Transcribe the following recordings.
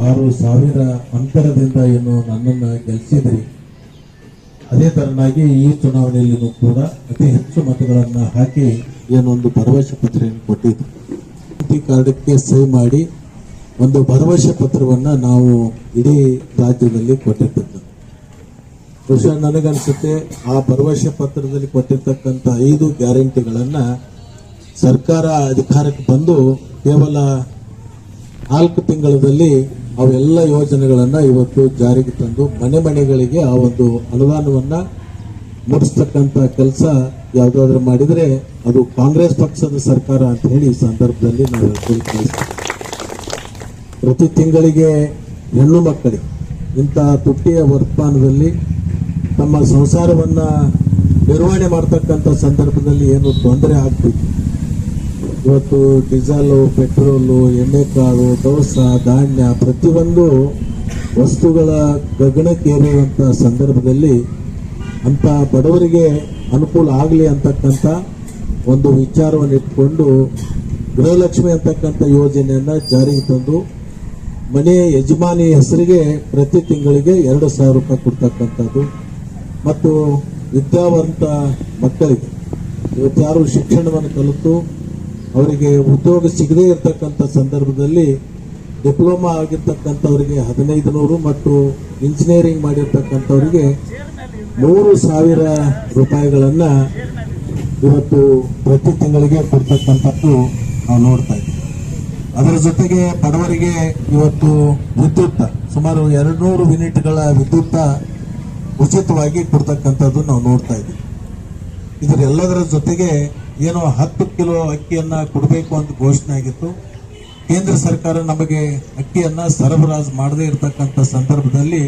ಆರು ಸಾವಿರ ಅಂತರದಿಂದ ಏನು ನನ್ನನ್ನು ಗೆಲ್ಲಿಸಿದ್ರಿ ಅದೇ ತರನಾಗಿ ಈ ಚುನಾವಣೆಯಲ್ಲಿನೂ ಕೂಡ ಅತಿ ಹೆಚ್ಚು ಮತಗಳನ್ನು ಹಾಕಿ ಏನೊಂದು ಭರವಸೆ ಪತ್ರೆಯನ್ನು ಕೊಟ್ಟಿದ್ರು. ಕಾರ್ಡಕ್ಕೆ ಸಹಿ ಮಾಡಿ ಒಂದು ಭರವಸೆ ಪತ್ರವನ್ನ ನಾವು ಇಡೀ ರಾಜ್ಯದಲ್ಲಿ ಕೊಟ್ಟಿರ್ತಕ್ಕಂಥ ಬಹುಶಃ ನನಗನ್ಸುತ್ತೆ ಆ ಭರವಸೆ ಪತ್ರದಲ್ಲಿ ಕೊಟ್ಟಿರ್ತಕ್ಕಂಥ ಐದು ಗ್ಯಾರಂಟಿಗಳನ್ನು ಸರ್ಕಾರ ಅಧಿಕಾರಕ್ಕೆ ಬಂದು ಕೇವಲ ನಾಲ್ಕು ತಿಂಗಳಲ್ಲಿ ಅವೆಲ್ಲ ಯೋಜನೆಗಳನ್ನ ಇವತ್ತು ಜಾರಿಗೆ ತಂದು ಮನೆ ಮನೆಗಳಿಗೆ ಆ ಒಂದು ಅನುದಾನವನ್ನ ಮೂಡಿಸ್ತಕ್ಕಂಥ ಕೆಲಸ ಯಾವ್ದಾದ್ರು ಮಾಡಿದ್ರೆ ಅದು ಕಾಂಗ್ರೆಸ್ ಪಕ್ಷದ ಸರ್ಕಾರ ಅಂತ ಹೇಳಿ ಈ ಸಂದರ್ಭದಲ್ಲಿ ನಾವು ತಿಳಿಸ್ತೇವೆ ಪ್ರತಿ ತಿಂಗಳಿಗೆ ಹೆಣ್ಣು ಮಕ್ಕಳಿಗೆ ಇಂತಹ ತುಟ್ಟಿಯ ವರ್ತಮಾನದಲ್ಲಿ ತಮ್ಮ ಸಂಸಾರವನ್ನ ನಿರ್ವಹಣೆ ಮಾಡ್ತಕ್ಕಂಥ ಸಂದರ್ಭದಲ್ಲಿ ಏನು ತೊಂದರೆ ಆಗ್ತಿತ್ತು ಇವತ್ತು ಡೀಸೆಲ್, ಪೆಟ್ರೋಲು ಎಣ್ಣೆಕಾಳು ದವಸ, ಧಾನ್ಯ ಪ್ರತಿಯೊಂದು ವಸ್ತುಗಳ ಗಗನಕ್ಕೇರುವಂಥ ಸಂದರ್ಭದಲ್ಲಿ ಅಂತ ಬಡವರಿಗೆ ಅನುಕೂಲ ಆಗಲಿ ಅಂತಕ್ಕಂಥ ಒಂದು ವಿಚಾರವನ್ನು ಇಟ್ಕೊಂಡು ಗೃಹಲಕ್ಷ್ಮಿ ಅಂತಕ್ಕಂಥ ಯೋಜನೆಯನ್ನು ಜಾರಿಗೆ ತಂದು ಮನೆ ಯಜಮಾನಿ ಹೆಸರಿಗೆ ಪ್ರತಿ ತಿಂಗಳಿಗೆ ಎರಡು ಸಾವಿರ ರೂಪಾಯಿ ಕೊಡ್ತಕ್ಕಂಥದ್ದು. ಮತ್ತು ವಿದ್ಯಾವಂತ ಮಕ್ಕಳಿಗೆ ಇವತ್ತು ಶಿಕ್ಷಣವನ್ನು ಕಲಿತು ಅವರಿಗೆ ಉದ್ಯೋಗ ಸಿಗದೇ ಇರತಕ್ಕಂಥ ಸಂದರ್ಭದಲ್ಲಿ ಡಿಪ್ಲೊಮಾ ಆಗಿರ್ತಕ್ಕಂಥವರಿಗೆ ಹದಿನೈದು ನೂರು ಮತ್ತು ಇಂಜಿನಿಯರಿಂಗ್ ಮಾಡಿರ್ತಕ್ಕಂಥವರಿಗೆ ಮೂರು ಸಾವಿರ ರೂಪಾಯಿಗಳನ್ನು ಇವತ್ತು ಪ್ರತಿ ತಿಂಗಳಿಗೆ ಕೊಡ್ತಕ್ಕಂಥದ್ದು ನಾವು ನೋಡ್ತಾ ಇದ್ದೀವಿ. ಅದರ ಜೊತೆಗೆ ಬಡವರಿಗೆ ಇವತ್ತು ವಿದ್ಯುತ್, ಸುಮಾರು ಎರಡು ನೂರು ಯೂನಿಟ್ಗಳ ವಿದ್ಯುತ್ ಉಚಿತವಾಗಿ ಕೊಡ್ತಕ್ಕಂಥದ್ದು ನಾವು ನೋಡ್ತಾ ಇದ್ದೀವಿ. ಇದರೆಲ್ಲದರ ಜೊತೆಗೆ ಏನೋ ಹತ್ತು ಕಿಲೋ ಅಕ್ಕಿಯನ್ನು ಕೊಡಬೇಕು ಅಂತ ಘೋಷಣೆ ಆಗಿತ್ತು. ಕೇಂದ್ರ ಸರ್ಕಾರ ನಮಗೆ ಅಕ್ಕಿಯನ್ನು ಸರಬರಾಜು ಮಾಡದೇ ಇರತಕ್ಕಂಥ ಸಂದರ್ಭದಲ್ಲಿ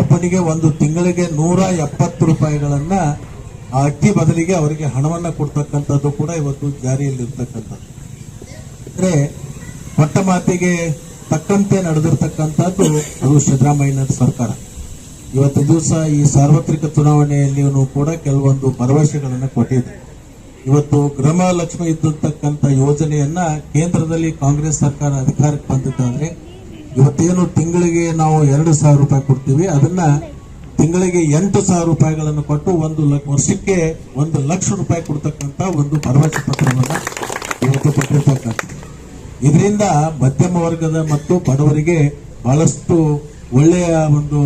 ಒಬ್ಬನಿಗೆ ಒಂದು ತಿಂಗಳಿಗೆ ನೂರ ಎಪ್ಪತ್ತು ರೂಪಾಯಿಗಳನ್ನು ಆ ಅಕ್ಕಿ ಬದಲಿಗೆ ಅವರಿಗೆ ಹಣವನ್ನು ಕೊಡ್ತಕ್ಕಂಥದ್ದು ಕೂಡ ಇವತ್ತು ಜಾರಿಯಲ್ಲಿರ್ತಕ್ಕಂಥದ್ದು. ಅಂದರೆ ಕೊಟ್ಟ ಮಾತಿಗೆ ತಕ್ಕಂತೆ ನಡೆದಿರ್ತಕ್ಕಂಥದ್ದು ಅದು ಸಿದ್ದರಾಮಯ್ಯನ ಸರ್ಕಾರ. ಇವತ್ತು ದಿವಸ ಈ ಸಾರ್ವತ್ರಿಕ ಚುನಾವಣೆಯಲ್ಲಿಯೂ ಕೂಡ ಕೆಲವೊಂದು ಭರವಸೆಗಳನ್ನು ಕೊಟ್ಟಿದೆ ಇವತ್ತು ಗೃಹ ಲಕ್ಷ್ಮಿ ಇದ್ದಿರ್ತಕ್ಕಂಥ ಯೋಜನೆಯನ್ನ ಕೇಂದ್ರದಲ್ಲಿ ಕಾಂಗ್ರೆಸ್ ಸರ್ಕಾರ ಅಧಿಕಾರಕ್ಕೆ ಬಂದಿದ್ದಾದ್ರೆ ಇವತ್ತೇನು ತಿಂಗಳಿಗೆ ನಾವು ಎರಡು ಸಾವಿರ ರೂಪಾಯಿ ಕೊಡ್ತೀವಿ. ಅದನ್ನ ತಿಂಗಳಿಗೆ ಎಂಟು ಸಾವಿರ ರೂಪಾಯಿಗಳನ್ನು ಕೊಟ್ಟು ಒಂದು ವರ್ಷಕ್ಕೆ ಒಂದು ಲಕ್ಷ ರೂಪಾಯಿ ಕೊಡ್ತಕ್ಕಂಥ ಒಂದು ಭರವಸೆ ಪತ್ರವನ್ನ ಇವತ್ತು ಕೊಟ್ಟಿರ್ತಕ್ಕಂಥ ಇದರಿಂದ ಮಧ್ಯಮ ವರ್ಗದ ಮತ್ತು ಬಡವರಿಗೆ ಬಹಳಷ್ಟು ಒಳ್ಳೆಯ ಒಂದು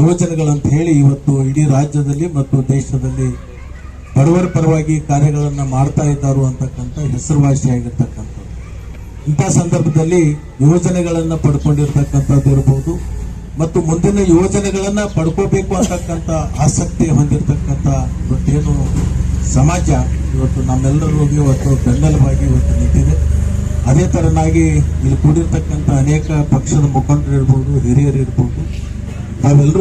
ಯೋಜನೆಗಳಂತ ಹೇಳಿ ಇವತ್ತು ಇಡೀ ರಾಜ್ಯದಲ್ಲಿ ಮತ್ತು ದೇಶದಲ್ಲಿ ಬಡವರ ಪರವಾಗಿ ಕಾರ್ಯಗಳನ್ನು ಮಾಡ್ತಾ ಇದ್ದಾರು ಅಂತಕ್ಕಂಥ ಹೆಸರುವಾಸಿಯಾಗಿರ್ತಕ್ಕಂಥದ್ದು ಇಂಥ ಸಂದರ್ಭದಲ್ಲಿ ಯೋಜನೆಗಳನ್ನು ಪಡ್ಕೊಂಡಿರ್ತಕ್ಕಂಥದ್ದು ಇರಬಹುದು ಮತ್ತು ಮುಂದಿನ ಯೋಜನೆಗಳನ್ನು ಪಡ್ಕೋಬೇಕು ಅಂತಕ್ಕಂಥ ಆಸಕ್ತಿ ಹೊಂದಿರತಕ್ಕಂಥ ಇವತ್ತೇನು ಸಮಾಜ ಇವತ್ತು ನಮ್ಮೆಲ್ಲರೂ ಇವತ್ತು ಬೆಂಬಲವಾಗಿ ಇವತ್ತು ನಿಂತಿದೆ. ಅದೇ ತರನಾಗಿ ಇಲ್ಲಿ ಕೂಡಿರ್ತಕ್ಕಂಥ ಅನೇಕ ಪಕ್ಷದ ಮುಖಂಡರು ಇರ್ಬೋದು ಹಿರಿಯರು ಇರ್ಬೋದು ತಾವೆಲ್ಲರೂ